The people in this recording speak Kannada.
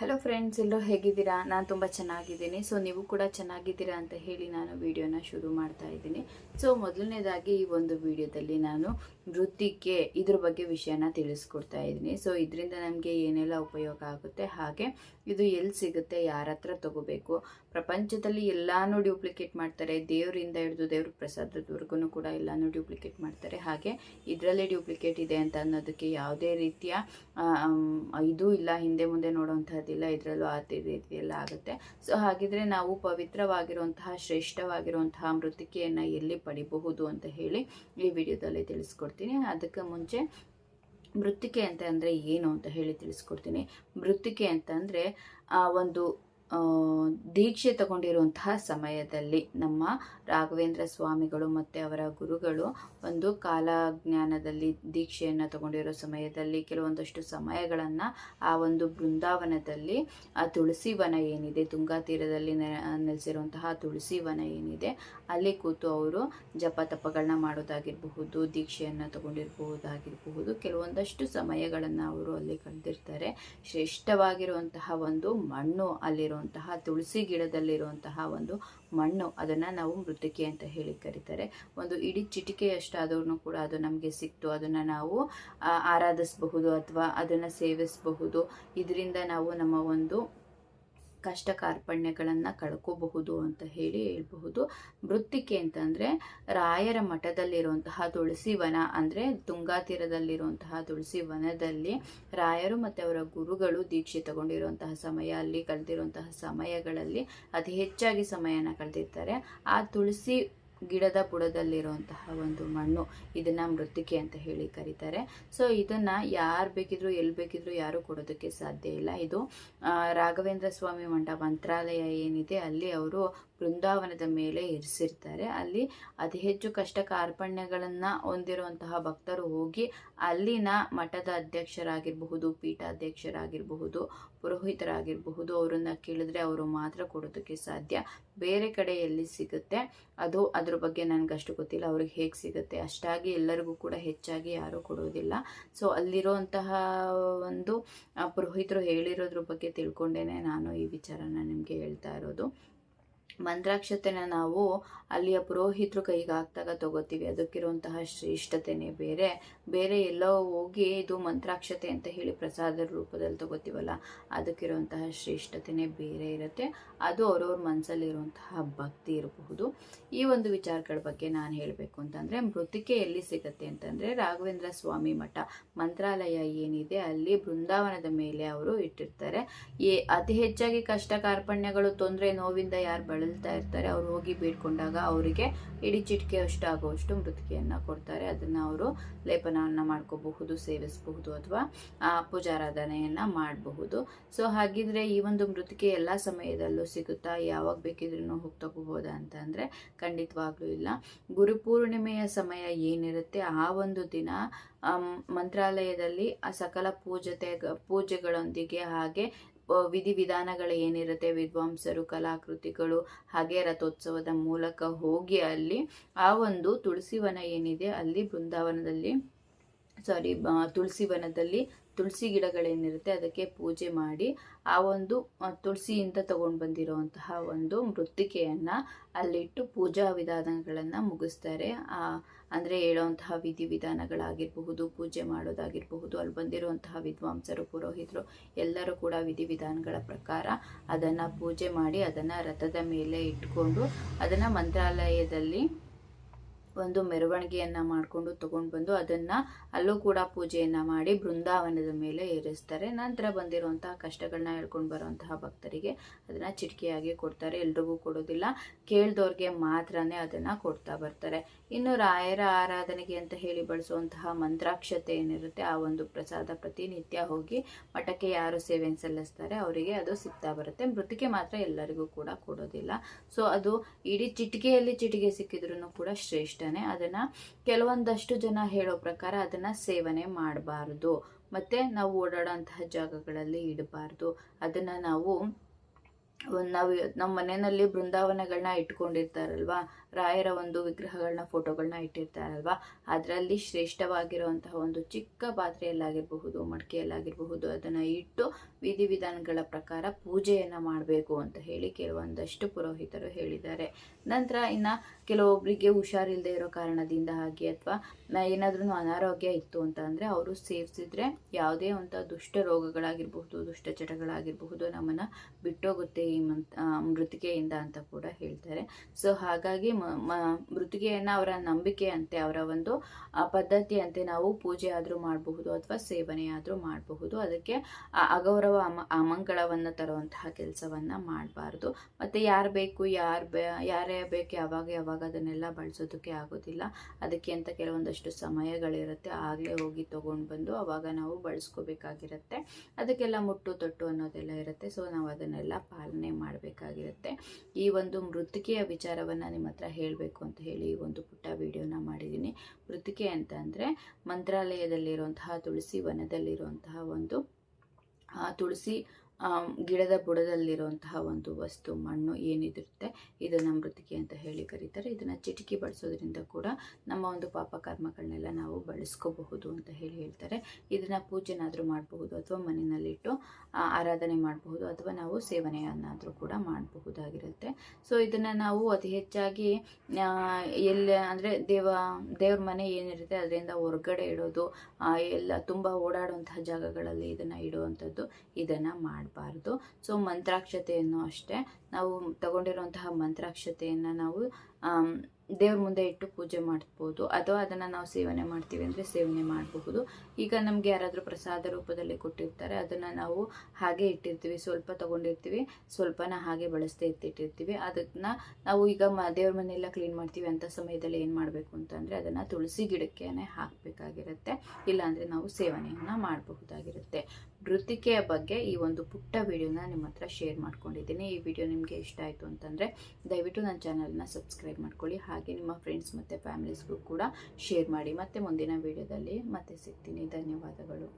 ಹಲೋ ಫ್ರೆಂಡ್ಸ್ ಎಲ್ಲರೂ ಹೇಗಿದ್ದೀರಾ? ನಾನು ತುಂಬ ಚೆನ್ನಾಗಿದ್ದೀನಿ. ಸೊ ನೀವು ಕೂಡ ಚೆನ್ನಾಗಿದ್ದೀರಾ ಅಂತ ಹೇಳಿ ನಾನು ವಿಡಿಯೋನ ಶುರು ಮಾಡ್ತಾ ಇದ್ದೀನಿ. ಸೊ ಮೊದಲನೇದಾಗಿ ಈ ಒಂದು ವಿಡಿಯೋದಲ್ಲಿ ನಾನು ವೃತ್ತಿಗೆ, ಇದ್ರ ಬಗ್ಗೆ ವಿಷಯನ ತಿಳಿಸ್ಕೊಡ್ತಾ ಇದ್ದೀನಿ. ಸೊ ಇದರಿಂದ ನಮಗೆ ಏನೆಲ್ಲ ಉಪಯೋಗ ಆಗುತ್ತೆ? ಹಾಗೆ ಇದು ಎಲ್ಲಿ ಸಿಗುತ್ತೆ? ಯಾರ ಹತ್ರ ತಗೋಬೇಕು? ಪ್ರಪಂಚದಲ್ಲಿ ಎಲ್ಲಾನು ಡ್ಯೂಪ್ಲಿಕೇಟ್ ಮಾಡ್ತಾರೆ. ದೇವರಿಂದ ಹಿಡಿದು ದೇವ್ರ ಪ್ರಸಾದದವರೆಗೂ ಕೂಡ ಎಲ್ಲಾನು ಡ್ಯೂಪ್ಲಿಕೇಟ್ ಮಾಡ್ತಾರೆ. ಹಾಗೆ ಇದರಲ್ಲೇ ಡ್ಯೂಪ್ಲಿಕೇಟ್ ಇದೆ ಅಂತ ಅನ್ನೋದಕ್ಕೆ ಯಾವುದೇ ರೀತಿಯ ಇದು ಇಲ್ಲ. ಹಿಂದೆ ಮುಂದೆ ನೋಡುವಂತಹದ್ದಿಲ್ಲ ಇದರಲ್ಲೂ ಆ ರೀತಿ ಎಲ್ಲ ಆಗುತ್ತೆ. ಸೊ ಹಾಗಿದ್ರೆ ನಾವು ಪವಿತ್ರವಾಗಿರುವಂತಹ, ಶ್ರೇಷ್ಠವಾಗಿರುವಂತಹ ಮೃತಿಕೆಯನ್ನು ಎಲ್ಲಿ ಪಡಿಬಹುದು ಅಂತ ಹೇಳಿ ಈ ವಿಡಿಯೋದಲ್ಲಿ ತಿಳಿಸ್ಕೊಡ್ತೀನಿ. ಅದಕ್ಕೆ ಮುಂಚೆ ಮೃತ್ತಿಕೆ ಅಂತ ಅಂದರೆ ಏನು ಅಂತ ಹೇಳಿ ತಿಳಿಸ್ಕೊಡ್ತೀನಿ. ಮೃತ್ತಿಕೆ ಅಂತಂದರೆ ಒಂದು ದೀಕ್ಷೆ ತಗೊಂಡಿರುವಂತಹ ಸಮಯದಲ್ಲಿ ನಮ್ಮ ರಾಘವೇಂದ್ರ ಸ್ವಾಮಿಗಳು ಮತ್ತು ಅವರ ಗುರುಗಳು ಒಂದು ಕಾಲಜ್ಞಾನದಲ್ಲಿ ದೀಕ್ಷೆಯನ್ನು ತಗೊಂಡಿರೋ ಸಮಯದಲ್ಲಿ ಕೆಲವೊಂದಷ್ಟು ಸಮಯಗಳನ್ನು ಆ ಒಂದು ಬೃಂದಾವನದಲ್ಲಿ, ಆ ತುಳಸಿ ವನ ಏನಿದೆ, ತುಂಗಾ ತೀರದಲ್ಲಿ ನೆಲೆಸಿರುವಂತಹ ತುಳಸಿ ವನ ಏನಿದೆ, ಅಲ್ಲಿ ಕೂತು ಅವರು ಜಪ ತಪಗಳನ್ನ ಮಾಡೋದಾಗಿರಬಹುದು, ದೀಕ್ಷೆಯನ್ನು ತಗೊಂಡಿರಬಹುದಾಗಿರಬಹುದು, ಕೆಲವೊಂದಷ್ಟು ಸಮಯಗಳನ್ನು ಅವರು ಅಲ್ಲಿ ಕಳೆದಿರ್ತಾರೆ. ಶ್ರೇಷ್ಠವಾಗಿರುವಂತಹ ಒಂದು ಮಣ್ಣು ಅಲ್ಲಿರುವಂತಹ, ತುಳಸಿ ಗಿಡದಲ್ಲಿರುವಂತಹ ಒಂದು ಮಣ್ಣು ಅದನ್ನು ನಾವು ಮೃತ್ತಿಕೆ ಅಂತ ಹೇಳಿ ಕರೀತಾರೆ. ಒಂದು ಇಡೀ ಚಿಟಿಕೆಯಷ್ಟಾದ್ರೂ ಕೂಡ ಅದು ನಮಗೆ ಸಿಕ್ತು. ಅದನ್ನು ನಾವು ಆರಾಧಿಸಬಹುದು ಅಥವಾ ಅದನ್ನು ಸೇವಿಸಬಹುದು. ಇದರಿಂದ ನಾವು ನಮ್ಮ ಒಂದು ಕಷ್ಟ ಕಾರ್ಪಣ್ಯಗಳನ್ನು ಕಳ್ಕೋಬಹುದು ಅಂತ ಹೇಳಿ ಹೇಳ್ಬಹುದು. ಮೃತ್ತಿಕೆ ಅಂತಂದರೆ ರಾಯರ ಮಠದಲ್ಲಿರುವಂತಹ ತುಳಸಿ ವನ ಅಂದರೆ ತುಂಗಾ ತೀರದಲ್ಲಿರುವಂತಹ ತುಳಸಿ ವನದಲ್ಲಿ ರಾಯರು ಮತ್ತು ಅವರ ಗುರುಗಳು ದೀಕ್ಷೆ ತಗೊಂಡಿರುವಂತಹ ಸಮಯ, ಅಲ್ಲಿ ಕಳೆದಿರುವಂತಹ ಸಮಯಗಳಲ್ಲಿ ಅತಿ ಹೆಚ್ಚಾಗಿ ಸಮಯನ ಕಳೆದಿರ್ತಾರೆ. ಆ ತುಳಸಿ ಗಿಡದ ಬುಡದಲ್ಲಿರುವಂತಹ ಒಂದು ಮಣ್ಣು ಇದನ್ನ ಮೃತ್ತಿಕೆ ಅಂತ ಹೇಳಿ ಕರೀತಾರೆ. ಸೊ ಇದನ್ನ ಯಾರು ಬೇಕಿದ್ರು ಎಲ್ಲಿ ಬೇಕಿದ್ರು ಯಾರು ಕೊಡೋದಕ್ಕೆ ಸಾಧ್ಯ ಇಲ್ಲ. ಇದು ರಾಘವೇಂದ್ರ ಸ್ವಾಮಿ ಮಠ ಮಂತ್ರಾಲಯ ಏನಿದೆ, ಅಲ್ಲಿ ಅವರು ಬೃಂದಾವನದ ಮೇಲೆ ಇರಿಸಿರ್ತಾರೆ. ಅಲ್ಲಿ ಅತಿ ಹೆಚ್ಚು ಕಷ್ಟ ಕಾರ್ಪಣ್ಯಗಳನ್ನು ಹೊಂದಿರುವಂತಹ ಭಕ್ತರು ಹೋಗಿ ಅಲ್ಲಿನ ಮಠದ ಅಧ್ಯಕ್ಷರಾಗಿರಬಹುದು, ಪೀಠಾಧ್ಯಕ್ಷರಾಗಿರಬಹುದು, ಪುರೋಹಿತರಾಗಿರಬಹುದು, ಅವರನ್ನ ಕೇಳಿದ್ರೆ ಅವರು ಮಾತ್ರ ಕೊಡೋದಕ್ಕೆ ಸಾಧ್ಯ. ಬೇರೆ ಕಡೆ ಎಲ್ಲಿ ಸಿಗುತ್ತೆ. ಅದು ಅದ್ರ ಬಗ್ಗೆ ನನಗಷ್ಟು ಗೊತ್ತಿಲ್ಲ. ಅವ್ರಿಗೆ ಹೇಗೆ ಸಿಗುತ್ತೆ? ಅಷ್ಟಾಗಿ ಎಲ್ಲರಿಗೂ ಕೂಡ ಹೆಚ್ಚಾಗಿ ಯಾರೂ ಕೊಡೋದಿಲ್ಲ. ಸೊ ಅಲ್ಲಿರೋಂತಹ ಒಂದು ಪುರೋಹಿತರು ಹೇಳಿರೋದ್ರ ಬಗ್ಗೆ ತಿಳ್ಕೊಂಡೇನೆ ನಾನು ಈ ವಿಚಾರನ ನಿಮಗೆ ಹೇಳ್ತಾ ಇರೋದು. ಮಂತ್ರಾಕ್ಷತೆನ ನಾವು ಅಲ್ಲಿಯ ಪುರೋಹಿತರು ಕೈಗೆ ಹಾಕ್ದಾಗ ತಗೋತೀವಿ. ಅದಕ್ಕಿರುವಂತಹ ಶ್ರೇಷ್ಠತೆನೇ ಬೇರೆ. ಬೇರೆ ಎಲ್ಲೋ ಹೋಗಿ ಇದು ಮಂತ್ರಾಕ್ಷತೆ ಅಂತ ಹೇಳಿ ಪ್ರಸಾದ ರೂಪದಲ್ಲಿ ತಗೋತೀವಲ್ಲ, ಅದಕ್ಕಿರುವಂತಹ ಶ್ರೇಷ್ಠತೆನೇ ಬೇರೆ ಇರುತ್ತೆ. ಅದು ಅವ್ರವ್ರ ಮನಸ್ಸಲ್ಲಿರುವಂತಹ ಭಕ್ತಿ ಇರಬಹುದು. ಈ ಒಂದು ವಿಚಾರಗಳ ಬಗ್ಗೆ ನಾನು ಹೇಳಬೇಕು ಅಂತಂದರೆ, ಮೃತಿಕೆ ಎಲ್ಲಿ ಸಿಗುತ್ತೆ ಅಂತಂದರೆ ರಾಘವೇಂದ್ರ ಸ್ವಾಮಿ ಮಠ. ಮಂತ್ರಾಲಯ ಏನಿದೆ, ಅಲ್ಲಿ ಬೃಂದಾವನದ ಮೇಲೆ ಅವರು ಇಟ್ಟಿರ್ತಾರೆ. ಏ ಅತಿ ಹೆಚ್ಚಾಗಿ ಕಷ್ಟ ಕಾರ್ಪಣ್ಯಗಳು, ತೊಂದರೆ, ನೋವಿಂದ ಯಾರು ಬಳಲ್ತಾ ಇರ್ತಾರೆ, ಅವ್ರು ಹೋಗಿ ಬೇಡ್ಕೊಂಡಾಗ ಅವರಿಗೆ ಇಡೀ ಚಿಟಿಕೆ ಅಷ್ಟು ಆಗುವಷ್ಟು ಮೃತ್ಕೆಯನ್ನು ಕೊಡ್ತಾರೆ. ಅದನ್ನು ಅವರು ಲೇಪನವನ್ನು ಮಾಡ್ಕೋಬಹುದು, ಸೇವಿಸಬಹುದು ಅಥವಾ ಪೂಜಾರಾಧನೆಯನ್ನು ಮಾಡಬಹುದು. ಸೊ, ಹಾಗಿದ್ರೆ ಈ ಒಂದು ಮೃತ್ಕೆ ಎಲ್ಲ ಸಮಯದಲ್ಲೂ ಸಿಗುತ್ತಾ? ಯಾವಾಗ ಬೇಕಿದ್ರೂ ಹೋಗಿ ತಗೋಬೋದಾ ಅಂತ ಅಂದರೆ ಖಂಡಿತವಾಗ್ಲೂ ಇಲ್ಲ. ಗುರುಪೂರ್ಣಿಮೆಯ ಸಮಯ ಏನಿರುತ್ತೆ? ಆ ಒಂದು ದಿನ ಮಂತ್ರಾಲಯದಲ್ಲಿ ಆ ಸಕಲ ಪೂಜತೆ, ಪೂಜೆಗಳೊಂದಿಗೆ ಹಾಗೆ ವಿಧಿವಿಧಾನಗಳು ಏನಿರುತ್ತೆ? ವಿದ್ವಾಂಸರು, ಕಲಾಕೃತಿಗಳು ಹಾಗೆ ರಥೋತ್ಸವದ ಮೂಲಕ ಹೋಗಿ ಅಲ್ಲಿ ಆ ಒಂದು ತುಳಸಿವನ ಏನಿದೆ, ಅಲ್ಲಿ ಬೃಂದಾವನದಲ್ಲಿ ಸಾರಿ ತುಳಸಿ ವನದಲ್ಲಿ ತುಳಸಿ ಗಿಡಗಳೇನಿರುತ್ತೆ ಅದಕ್ಕೆ ಪೂಜೆ ಮಾಡಿ ಆ ಒಂದು ತುಳಸಿಯಿಂದ ತಗೊಂಡು ಬಂದಿರುವಂತಹ ಒಂದು ಮೃತ್ತಿಕೆಯನ್ನು ಅಲ್ಲಿಟ್ಟು ಪೂಜಾ ವಿಧಾನಗಳನ್ನು ಮುಗಿಸ್ತಾರೆ. ಅಂದರೆ ಹೇಳುವಂತಹ ವಿಧಿವಿಧಾನಗಳಾಗಿರಬಹುದು ಪೂಜೆ ಮಾಡೋದಾಗಿರಬಹುದು, ಅಲ್ಲಿ ಬಂದಿರುವಂತಹ ವಿದ್ವಾಂಸರು, ಪುರೋಹಿತರು ಎಲ್ಲರೂ ಕೂಡ ವಿಧಿವಿಧಾನಗಳ ಪ್ರಕಾರ ಅದನ್ನು ಪೂಜೆ ಮಾಡಿ ಅದನ್ನು ರಥದ ಮೇಲೆ ಇಟ್ಕೊಂಡು ಅದನ್ನು ಮಂತ್ರಾಲಯದಲ್ಲಿ ಒಂದು ಮೆರವಣಿಗೆಯನ್ನು ಮಾಡಿಕೊಂಡು ತಗೊಂಡು ಬಂದು ಅದನ್ನು ಅಲ್ಲೂ ಕೂಡ ಪೂಜೆಯನ್ನು ಮಾಡಿ ಬೃಂದಾವನದ ಮೇಲೆ ಏರಿಸ್ತಾರೆ. ನಂತರ ಬಂದಿರುವಂತಹ ಕಷ್ಟಗಳನ್ನ ಹೇಳ್ಕೊಂಡು ಬರುವಂತಹ ಭಕ್ತರಿಗೆ ಅದನ್ನು ಚಿಟಿಕೆಯಾಗಿ ಕೊಡ್ತಾರೆ. ಎಲ್ರಿಗೂ ಕೊಡೋದಿಲ್ಲ. ಕೇಳ್ದವ್ರಿಗೆ ಮಾತ್ರನೇ ಅದನ್ನು ಕೊಡ್ತಾ ಬರ್ತಾರೆ. ಇನ್ನು ರಾಯರ ಆರಾಧನೆಗೆ ಅಂತ ಹೇಳಿ ಬಳಸುವಂತಹ ಮಂತ್ರಾಕ್ಷತೆ ಏನಿರುತ್ತೆ, ಆ ಒಂದು ಪ್ರಸಾದ ಪ್ರತಿನಿತ್ಯ ಹೋಗಿ ಮಠಕ್ಕೆ ಯಾರು ಸೇವೆ ಸಲ್ಲಿಸ್ತಾರೆ, ಅವರಿಗೆ ಅದು ಸಿಗ್ತಾ ಬರುತ್ತೆ. ಮೃತಿಕೆ ಮಾತ್ರ ಎಲ್ಲರಿಗೂ ಕೂಡ ಕೊಡೋದಿಲ್ಲ. ಸೊ ಅದು ಇಡೀ ಚಿಟಿಕೆಯಲ್ಲಿ ಚಿಟಿಕೆ ಸಿಕ್ಕಿದ್ರೂ ಕೂಡ ಶ್ರೇಷ್ಠನೇ ಅದನ್ನು ಕೆಲವೊಂದಷ್ಟು ಜನ ಹೇಳೋ ಪ್ರಕಾರ ಅದನ್ನು ಸೇವನೆ ಮಾಡಬಾರ್ದು. ಮತ್ತು ನಾವು ಓಡಾಡೋಂತಹ ಜಾಗಗಳಲ್ಲಿ ಇಡಬಾರ್ದು. ಅದನ್ನು ನಾವು ನಾವು ನಮ್ಮ ಮನೆಯಲ್ಲಿ ಬೃಂದಾವನಗಳನ್ನ ಇಟ್ಕೊಂಡಿರ್ತಾರಲ್ವಾ ರಾಯರ ಒಂದು ವಿಗ್ರಹಗಳನ್ನ ಫೋಟೋಗಳನ್ನ ಇಟ್ಟಿರ್ತಾರಲ್ವಾ? ಅದರಲ್ಲಿ ಶ್ರೇಷ್ಠವಾಗಿರುವಂತಹ ಒಂದು ಚಿಕ್ಕ ಪಾತ್ರೆಯಲ್ಲಾಗಿರಬಹುದು ಮಡಿಕೆಯಲ್ಲಾಗಿರಬಹುದು ಅದನ್ನು ಇಟ್ಟು ವಿಧಿವಿಧಾನಗಳ ಪ್ರಕಾರ ಪೂಜೆಯನ್ನು ಮಾಡಬೇಕು ಅಂತ ಹೇಳಿ ಕೆಲವೊಂದಷ್ಟು ಪುರೋಹಿತರು ಹೇಳಿದ್ದಾರೆ. ನಂತರ ಇನ್ನು ಕೆಲವೊಬ್ಬರಿಗೆ ಹುಷಾರಿಲ್ಲದೆ ಇರೋ ಕಾರಣದಿಂದ ಹಾಗೆ ಅಥವಾ ಏನಾದ್ರೂ ಅನಾರೋಗ್ಯ ಇತ್ತು ಅಂತ ಅಂದರೆ ಅವರು ಸೇವಿಸಿದ್ರೆ ಯಾವುದೇ ಒಂದು ದುಷ್ಟ ರೋಗಗಳಾಗಿರಬಹುದು ದುಷ್ಟ ಚಟಗಳಾಗಿರಬಹುದು ನಮ್ಮನ್ನು ಬಿಟ್ಟೋಗುತ್ತೆ ಈ ಮಂತ್ ಆ, ಅಂತ ಕೂಡ ಹೇಳ್ತಾರೆ. ಸೊ ಹಾಗಾಗಿ ಮ- ಮ- ಅವರ ಅವರ ನಂಬಿಕೆಯಂತೆ, ಅವರ ಒಂದು ಪದ್ಧತಿ ಪದ್ಧತಿಯಂತೆ ನಾವು ಪೂಜೆ ಆದರೂ ಮಾಡಬಹುದು ಅಥವಾ ಸೇವನೆ ಆದರೂ ಮಾಡಬಹುದು. ಅದಕ್ಕೆ ಅಗೌರವ ಅಮ, ಅಮಂಗಳವನ್ನು ತರುವಂತಹ ಕೆಲಸವನ್ನು ಮಾಡಬಾರ್ದು. ಮತ್ತು ಯಾರು ಬೇಕು, ಯಾರು ಬೇ, ಯಾರೇ ಬೇಕು, ಯಾವಾಗ ಯಾವಾಗ ಅದನ್ನೆಲ್ಲ ಬಳಸೋದಕ್ಕೆ ಆಗೋದಿಲ್ಲ. ಅದಕ್ಕೆ ಅಂತ ಕೆಲವೊಂದಷ್ಟು ಸಮಯಗಳಿರುತ್ತೆ. ಆಗಲೇ ಹೋಗಿ ತೊಗೊಂಡು ಬಂದು ಅವಾಗ ನಾವು ಬಳಸ್ಕೋಬೇಕಾಗಿರುತ್ತೆ. ಅದಕ್ಕೆಲ್ಲ ಮುಟ್ಟು, ತೊಟ್ಟು ಅನ್ನೋದೆಲ್ಲ ಇರುತ್ತೆ. ಸೊ, ನಾವು ಅದನ್ನೆಲ್ಲ ಪಾಲನೆ ಮಾಡಬೇಕಾಗಿರುತ್ತೆ. ಈ ಒಂದು ಮೃತ್ಕೆಯ ವಿಚಾರವನ್ನು ನಿಮ್ಮ ಹತ್ರ ಹೇಳಬೇಕು ಅಂತ ಹೇಳಿ ಒಂದು ಪುಟ್ಟ ವಿಡಿಯೋನ ಮಾಡಿದ್ದೀನಿ. ಮೃತ್ತಿಕೆ ಅಂತ ಅಂದರೆ ಮಂತ್ರಾಲಯದಲ್ಲಿರುವಂತಹ ತುಳಸಿ ವನದಲ್ಲಿರುವಂತಹ ಒಂದು ತುಳಸಿ ಗಿಡದ ಬುಡದಲ್ಲಿರುವಂತಹ ಒಂದು ವಸ್ತು, ಮಣ್ಣು ಏನಿದಿರುತ್ತೆ ಇದನ್ನು ಮೃತಿಕೆ ಅಂತ ಹೇಳಿ ಕರೀತಾರೆ. ಇದನ್ನು ಚಿಟಿಕೆ ಬಳಸೋದ್ರಿಂದ ಕೂಡ ನಮ್ಮ ಒಂದು ಪಾಪ ಕರ್ಮಗಳನ್ನೆಲ್ಲ ನಾವು ಬಳಸ್ಕೋಬಹುದು ಅಂತ ಹೇಳಿ ಹೇಳ್ತಾರೆ. ಇದನ್ನು ಪೂಜೆನಾದರೂ ಮಾಡಬಹುದು ಅಥವಾ ಮನೆಯಲ್ಲಿಟ್ಟು ಆರಾಧನೆ ಮಾಡಬಹುದು ಅಥವಾ ನಾವು ಸೇವನೆಯನ್ನಾದರೂ ಕೂಡ ಮಾಡಬಹುದಾಗಿರುತ್ತೆ. ಸೊ, ಇದನ್ನು ನಾವು ಅತಿ ಹೆಚ್ಚಾಗಿ ಎಲ್ಲಿ ಅಂದರೆ ದೇವ, ದೇವ್ರ ಮನೆ ಏನಿರುತ್ತೆ ಅದರಿಂದ ಹೊರಗಡೆ ಇಡೋದು ಎಲ್ಲ ತುಂಬ ಓಡಾಡುವಂತಹ ಜಾಗಗಳಲ್ಲಿ ಇದನ್ನು ಇಡುವಂಥದ್ದು ಇದನ್ನು ಮಾಡಬಾರ್ದು. ಸೊ ಮಂತ್ರಾಕ್ಷತೆಯನ್ನು ಅಷ್ಟೇ. ನಾವು ತಗೊಂಡಿರುವಂತಹ ಮಂತ್ರಾಕ್ಷತೆಯನ್ನು ನಾವು ದೇವ್ರ ಮುಂದೆ ಇಟ್ಟು ಪೂಜೆ ಮಾಡ್ಬೋದು ಅಥವಾ ಅದನ್ನು ನಾವು ಸೇವನೆ ಮಾಡ್ತೀವಿ ಅಂದರೆ ಸೇವನೆ ಮಾಡಬಹುದು. ಈಗ ನಮಗೆ ಯಾರಾದರೂ ಪ್ರಸಾದ ರೂಪದಲ್ಲಿ ಕೊಟ್ಟಿರ್ತಾರೆ, ಅದನ್ನು ನಾವು ಹಾಗೆ ಇಟ್ಟಿರ್ತೀವಿ. ಸ್ವಲ್ಪ ತಗೊಂಡಿರ್ತೀವಿ, ಸ್ವಲ್ಪನ ಹಾಗೆ ಬಳಸದೇ ಎತ್ತಿಟ್ಟಿರ್ತೀವಿ ಅದನ್ನು ನಾವು ಈಗ ಮ, ದೇವ್ರ ಮನೆಯೆಲ್ಲ ಕ್ಲೀನ್ ಮಾಡ್ತೀವಿ ಅಂಥ ಸಮಯದಲ್ಲಿ ಏನು ಮಾಡಬೇಕು ಅಂತಂದರೆ ಅದನ್ನು ತುಳಸಿ ಗಿಡಕ್ಕೆ ಹಾಕಬೇಕಾಗಿರುತ್ತೆ. ಇಲ್ಲಾಂದರೆ ನಾವು ಸೇವನೆಯನ್ನು ಮಾಡಬಹುದಾಗಿರುತ್ತೆ. ಮೃತ್ತಿಕೆಯ ಬಗ್ಗೆ ಈ ಒಂದು ಪುಟ್ಟ ವಿಡಿಯೋನ ನಿಮ್ಮ ಹತ್ರ ಶೇರ್ ಮಾಡ್ಕೊಂಡಿದ್ದೀನಿ. ಈ ವಿಡಿಯೋ ನಿಮಗೆ ಇಷ್ಟ ಆಯಿತು ಅಂತಂದರೆ ದಯವಿಟ್ಟು ನನ್ನ ಚಾನಲ್ನ ಸಬ್ಸ್ಕ್ರೈಬ್ ಮಾಡ್ಕೊಳ್ಳಿ. ಹಾಗೆ ನಿಮ್ಮ ಫ್ರೆಂಡ್ಸ್ ಮತ್ತು ಫ್ಯಾಮಿಲೀಸ್ಗೂ ಕೂಡ ಶೇರ್ ಮಾಡಿ. ಮತ್ತೆ ಮುಂದಿನ ವಿಡಿಯೋದಲ್ಲಿ ಮತ್ತೆ ಸಿಗ್ತೀನಿ. ಧನ್ಯವಾದಗಳು.